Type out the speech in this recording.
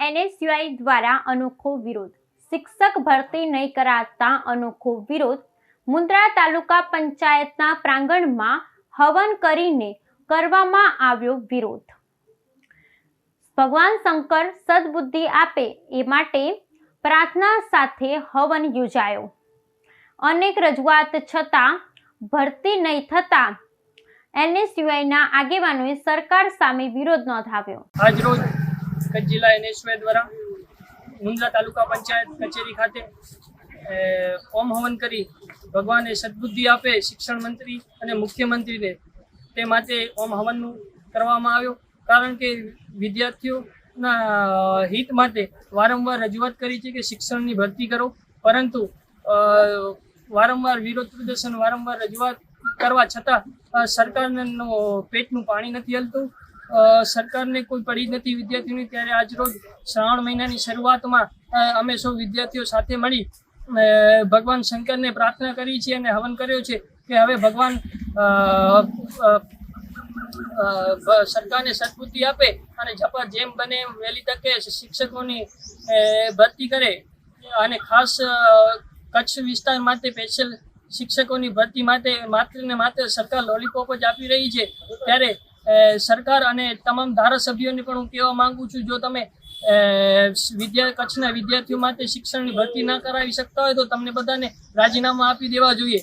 NSUI દ્વારા અનોખો વિરોધ. શિક્ષક ભરતી નહીં કરાતા અનોખો વિરોધ. મુન્દ્રા તાલુકા પંચાયતના પ્રાંગણમાં હવન કરીને કરવામાં આવ્યો વિરોધ. ભગવાન શંકર સદબુદ્ધિ આપે એ માટે પ્રાર્થના સાથે હવન યોજાયો. અનેક રજૂઆત છતાં ભરતી નહીં થતાં એનએસયુઆઈના આગેવાનોએ સરકાર સામે વિરોધ નોંધાવ્યો. આજરોજ કચ્છ જિલ્લા એનએસવે દ્વારા મુંદ્રા તાલુકા પંચાયત કચેરી ખાતે ઓમ હવન કરી ભગવાને સદબુદ્ધિ આપે શિક્ષણ મંત્રી અને મુખ્યમંત્રીને તે માટે ઓમ હવનનું કરવામાં આવ્યો. કારણ કે વિદ્યાર્થીઓના હિત માટે વારંવાર રજૂઆત કરી છે કે શિક્ષણની ભરતી કરો. પરંતુ વારંવાર વિરોધ પ્રદર્શન, વારંવાર રજૂઆત કરવા છતાં સરકારને પેટનું પાણી નથી હલતું. સરકારને કોઈ પડી નથી વિદ્યાર્થીઓની, ત્યારે આજરોજ શ્રાવણ મહિનાની શરૂઆતમાં અમે સૌ વિદ્યાર્થીઓ સાથે મળી ભગવાન શંકરને પ્રાર્થના કરી છે અને હવન કર્યો છે કે હવે ભગવાન સરકારને સદબુદ્ધિ આપે અને જપા જેમ બને એમ વહેલી તકે શિક્ષકોની ભરતી કરે અને ખાસ કચ્છ વિસ્તાર માટે સ્પેશિયલ શિક્ષકોની ભરતી માટે માત્ર ને માત્ર સરકાર લોલીપોપ જ આપી રહી છે. ત્યારે સરકાર અને તમામ ધારાસભ્યોને પણ હું કહેવા માંગુ છું, જો તમે વિદ્યા, કચ્છના વિદ્યાર્થીઓ માટે શિક્ષણની ભરતી ના કરાવી શકતા હોય તો તમને બધાને રાજીનામા આપી દેવા જોઈએ.